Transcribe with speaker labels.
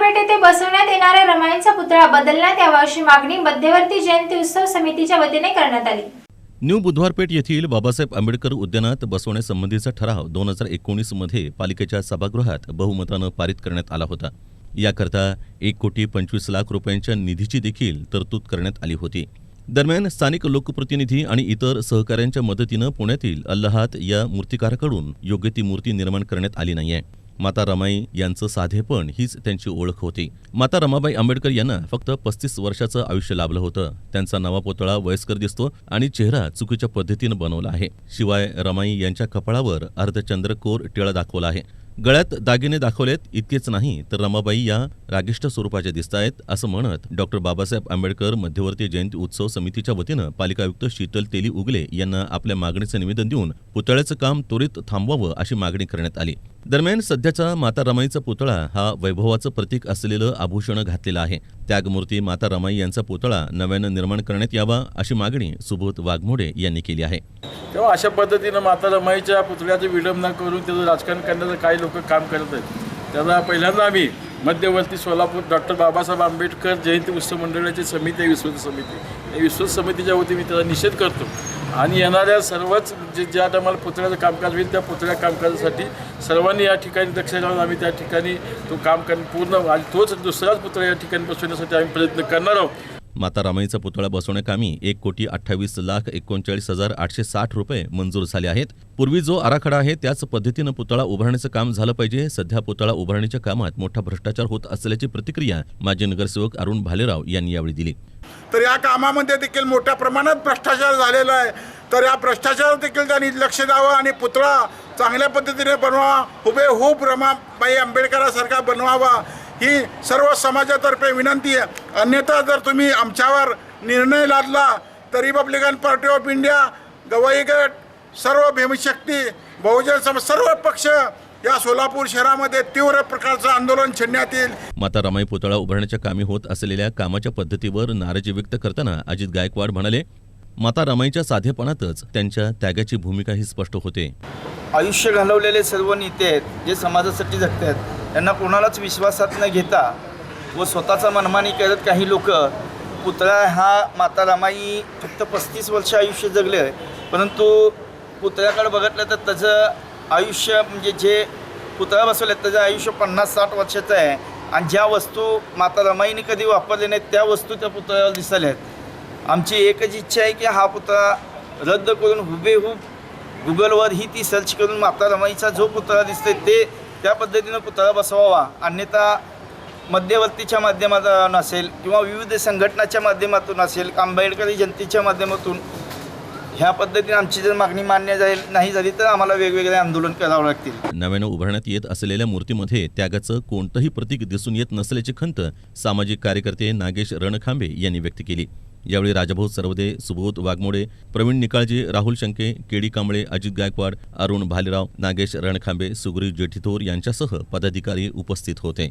Speaker 1: बाजारपेठ येथे बसवण्यात येणाऱ्या रमाईंचा पुतळा बदलण्यात यावा अशी मागणी मध्यवर्ती जयंती उत्सव समितीच्या वतीने करण्यात आली.
Speaker 2: न्यू बुधवारपेठ येथील बाबासाहेब आंबेडकर उद्यानात बसवण्यासंबंधीचा ठराव दोन हजार एकोणीसमध्ये पालिकेच्या सभागृहात बहुमतानं पारित करण्यात आला होता. याकरता एक कोटी पंचवीस लाख रुपयांच्या निधीची देखील तरतूद करण्यात आली होती. दरम्यान स्थानिक लोकप्रतिनिधी आणि इतर सहकाऱ्यांच्या मदतीनं पुण्यातील अल्लाहात या मूर्तिकाराकडून योग्य ती मूर्ती निर्माण करण्यात आली नाहीये. माता रमाई यांचं साधेपण हीच त्यांची ओळख होती. माता रमाबाई आंबेडकर यांना फक्त पस्तीस वर्षाचं आयुष्य लाभलं होतं. त्यांचा नवा पुतळा वयस्कर दिसतो आणि चेहरा चुकीच्या पद्धतीनं बनवला आहे. शिवाय रमाई यांच्या कपाळावर अर्धचंद्रकोर टिळा दाखवला आहे. गळ्यात दागिने दाखवलेत इतकेच नाही तर रमाबाई या रागिष्ट स्वरूपाच्या दिसत आहेत असं म्हणत डॉक्टर बाबासाहेब आंबेडकर मध्यवर्ती जयंती उत्सव समितीच्या वतीनं पालिका आयुक्त शीतल तेली उगले यांना आपल्या मागणीचं निवेदन देऊन पुतळ्याचं काम त्वरित थांबवावं अशी मागणी करण्यात आली. दरम्यान सध्याचा माता रमाईचा पुतळा हा वैभवाचं प्रतीक असलेलं आभूषण घातलेलं आहे. त्यागमूर्ती माता रमाई यांचा पुतळा नव्यानं निर्माण करण्यात यावा अशी मागणी सुबोध वाघमोडे यांनी केली आहे.
Speaker 3: तेव्हा अशा पद्धतीनं माता रमाईच्या पुतळ्याचं विडंबना करून त्याचं राजकारण करण्याचं काही लोक काम करत आहेत. त्यांना पहिल्यांदा आम्ही मध्यवर्ती सोलापूर डॉक्टर बाबासाहेब आंबेडकर जयंती उत्सव मंडळाची समिती आहे विश्वत समिती. या विश्वत समितीच्या वतीने मी त्याचा निषेध करतो. आणि येणाऱ्या सर्वच जे ज्या टायमाला पुतळ्याचं कामकाज होईल त्या पुतळ्या कामकाजासाठी सर्वांनी या ठिकाणी दक्ष घालून आम्ही त्या ठिकाणी तो काम कर पूर्ण आणि तोच दुसराच पुतळा या ठिकाणी बसवण्यासाठी आम्ही प्रयत्न करणार आहोत.
Speaker 2: माता रमाईचा पुतळा बसवण्याकामी एक कोटी अठ्ठावीस लाख एकोणचाळीस हजार आठशे साठ रुपये मंजूर झाले आहेत. पूर्वी जो आराखडा आहे त्याच पद्धतीनं पुतळा उभारण्याचं काम झालं पाहिजे. सध्या पुतळा उभारणीच्या कामात मोठा भ्रष्टाचार होत असल्याची प्रतिक्रिया माजी नगरसेवक अरुण भालेराव यांनी यावेळी दिली.
Speaker 4: तर या कामामध्ये देखील मोठ्या प्रमाणात भ्रष्टाचार झालेला आहे. तर या भ्रष्टाचार देखील त्यांनी लक्ष द्यावं आणि पुतळा चांगल्या पद्धतीने बनवावा हुबेहूब रमाबाई आंबेडकरासारखा बनवावा. ही सर्व समाजातर्फे विनंती आहे. अन्यथा जर तुम्ही आमच्यावर निर्णय लादला तर Republican Party of India Gawai गट सर्व भीमशक्ती बहुजन समाज सर्व पक्ष या सोलापूर शहरामध्ये तीव्र प्रकारचं आंदोलन छेडण्यात येईल.
Speaker 2: माता रमाई पुतळा उभारण्याच्या कामी होत असलेल्या कामाच्या पद्धतीवर नाराजी व्यक्त करताना अजित गायकवाड म्हणाले माता रमाईच्या साधेपणातच त्यांच्या त्यागाची भूमिकाही स्पष्ट होते.
Speaker 5: आयुष्य घालवलेले सर्व नेते आहेत जे समाजासाठी जगतात त्यांना कोणालाच विश्वासात न घेता व स्वतःचा मनमानी करत काही लोक पुतळा हा माता रामाई फक्त पस्तीस वर्ष आयुष्य जगले आहे परंतु पुतळ्याकडे बघितलं तर त्याचं आयुष्य म्हणजे जे पुतळा बसवले त्याचं आयुष्य पन्नास साठ वर्षाचं आहे. आणि ज्या वस्तू माता रमाईने कधी वापरले नाहीत त्या वस्तू त्या पुतळ्यावर दिसल्या. आहेत आमची एकच इच्छा आहे की हा पुतळा रद्द करून हुबेहूब गुगलवर ही ती सर्च करून माता रमाईचा जो पुतळा दिसतोय ते त्या पद्धतीनं पुतळा बसवावा. अन्यथा मध्यवर्तीच्या माध्यमातून असेल किंवा विविध संघटनाच्या माध्यमातून असेल आंबेडकरी जनतेच्या माध्यमातून ह्या पद्धतीने आमची जर मागणी मान्य जाईल नाही झाली तर आम्हाला वेगवेगळे आंदोलन करावं लागतील.
Speaker 2: नव्यानं उभारण्यात येत असलेल्या मूर्तीमध्ये त्यागाचं कोणतंही प्रतीक दिसून येत नसल्याची खंत सामाजिक कार्यकर्ते नागेश रणखांबे यांनी व्यक्त केली. यावेळी राजाभाऊ सरवदे सुबोध वाघमोडे प्रवीण निकाळजे राहुल शंके केडी कांबळे अजित गायकवाड अरुण भालेराव नागेश रणखांबे सुग्रीव जेठीथोर यांच्यासह पदाधिकारी उपस्थित होते.